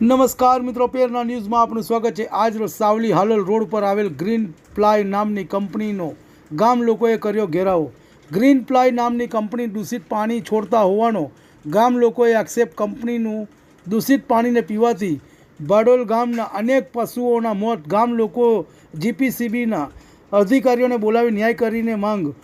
નમસ્કાર મિત્રો, પેરના ન્યૂઝમાં આપનું સ્વાગત છે. આજ રોજ સાવલી હાલોલ રોડ પર આવેલ ગ્રીન પ્લાય નામની કંપનીનો ગામ લોકોએ કર્યો ઘેરાવો. ગ્રીન પ્લાય નામની કંપની દૂષિત પાણી છોડતા હોવાનો ગામ લોકોએ આક્ષેપ. કંપનીનું દૂષિત પાણીને પીવાથી બાડોલ ગામના અનેક પશુઓના મોત. ગામ લોકો જીપીસીબીના અધિકારીઓને બોલાવી ન્યાય કરીને માંગ.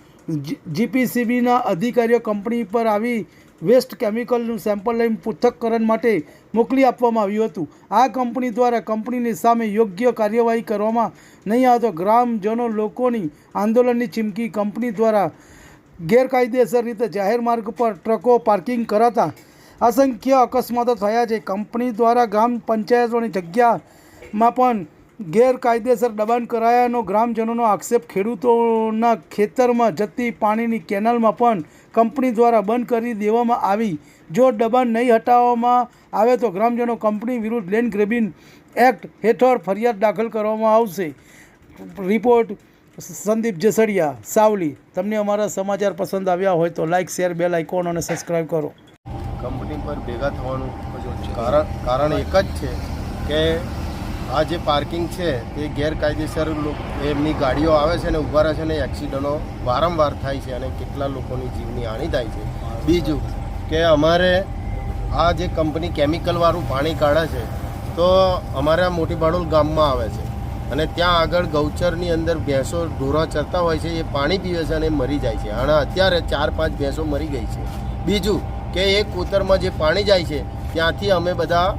જીપીસીબીના અધિકારીઓ કંપની પર આવી વેસ્ટ કેમિકલનું સેમ્પલ લઈને પૃથ્થકરણ માટે મોકલી આપવામાં આવ્યું હતું. આ કંપની દ્વારા કંપનીની સામે યોગ્ય કાર્યવાહી કરવામાં નહીં આવતો ગ્રામજનો લોકોની આંદોલનની ચીમકી કંપની દ્વારા ગેરકાયદેસર રીતે જાહેર માર્ગ પર ટ્રકો પાર્કિંગ કરાતા અસંખ્ય અકસ્માતો થયા છે. કંપની દ્વારા ગ્રામ પંચાયતોની જગ્યામાં પણ ગેરકાયદેસર દબાણ કરાયાનો ગ્રામજનોનો આક્ષેપ ખેડૂતોના ખેતરમાં જતી પાણીની કેનાલમાં પણ કંપની દ્વારા બંધ કરી દેવામાં આવી. જો દબાણ નહીં હટાવવામાં આવે તો ગ્રામજનો કંપની વિરુદ્ધ લેન્ડ ગ્રેબિંગ એક્ટ હેઠળ ફરિયાદ દાખલ કરવામાં આવશે. રિપોર્ટ સંદીપ જેસડિયા, સાવલી. તમને અમારા સમાચાર પસંદ આવ્યા હોય તો લાઇક શેર, બેલ આઇકોન અને સબસ્ક્રાઈબ કરો. કંપની પર ભેગા થવાનું કારણ કારણ એક જ છે કે આ જે પાર્કિંગ છે તે ગેરકાયદેસર એમની ગાડીઓ આવે છે ને ઊભા રહે છે ને એક્સિડન્ટો વારંવાર થાય છે અને કેટલા લોકોની જીવની હાનિ થાય છે. બીજું કે અમારે આ જે કંપની કેમિકલવાળું પાણી કાઢે છે, તો અમારા મોટી ભાડોલ ગામમાં આવે છે અને ત્યાં આગળ ગૌચરની અંદર ભેંસો ઢોરા ચરતા હોય છે, એ પાણી પીવે છે અને મરી જાય છે. અને અત્યારે ચાર પાંચ ભેંસો મરી ગઈ છે. બીજું કે એ કૂતરમાં જે પાણી જાય છે, ત્યાંથી અમે બધા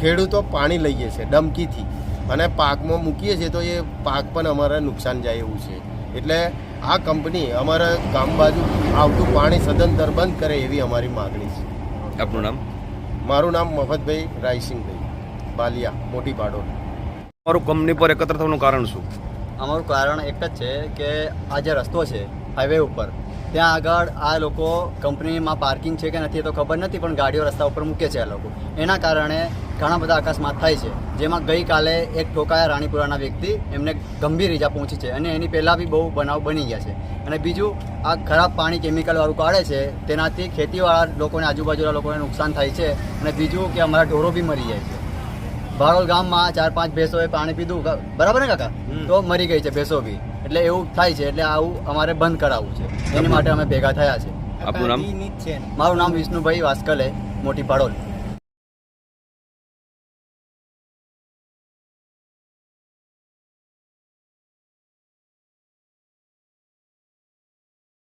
ખેડૂતો પાણી લઈએ છીએ ડમકીથી. અને પાકમાં મૂકીએ છીએ તો એ પાક પણ અમારે નુકસાન જાય એવું છે. એટલે આ કંપની અમારા ગામ બાજુ આવતું પાણી સદંતર બંધ કરે એવી અમારી માગણી છે. આપનું નામ? મારું નામ મફતભાઈ રાયસિંહભાઈ બાલિયા મોટી પાડોલ. અમારું કંપની પર એકત્ર થવાનું કારણ શું? અમારું કારણ એક જ છે કે આ જે રસ્તો છે હાઈવે ઉપર. ત્યાં આગળ આ લોકો કંપનીમાં પાર્કિંગ છે કે નથી એ તો ખબર નથી પણ ગાડીઓ રસ્તા ઉપર મૂકે છે આ લોકો. એના કારણે ઘણા બધા અકસ્માત થાય છે. જેમાં ગઈકાલે એક ઠોકાયા રાણીપુરાના વ્યક્તિ એમને ગંભીર ઈજા પહોંચી છે અને એની પહેલાં બી બહુ બનાવ બની ગયા છે. અને બીજું આ ખરાબ પાણી કેમિકલવાળું કાઢે છે તેનાથી ખેતીવાળા લોકોને આજુબાજુના લોકોને નુકસાન થાય છે. અને બીજું કે અમારા ઢોરો બી મરી જાય છે. ભારોલ ગામમાં ચાર પાંચ ભેંસોએ પાણી પીધું. બરાબર ને કાકા? તો મરી ગઈ છે ભેંસો બી. એટલે એવું થાય છે એટલે આવું અમારે બંધ કરાવવું છે. એની માટે અમે ભેગા થયા છે. આપણું નામ? મારું નામ વિષ્ણુભાઈ વાસ્કલે મોટી પાડોલ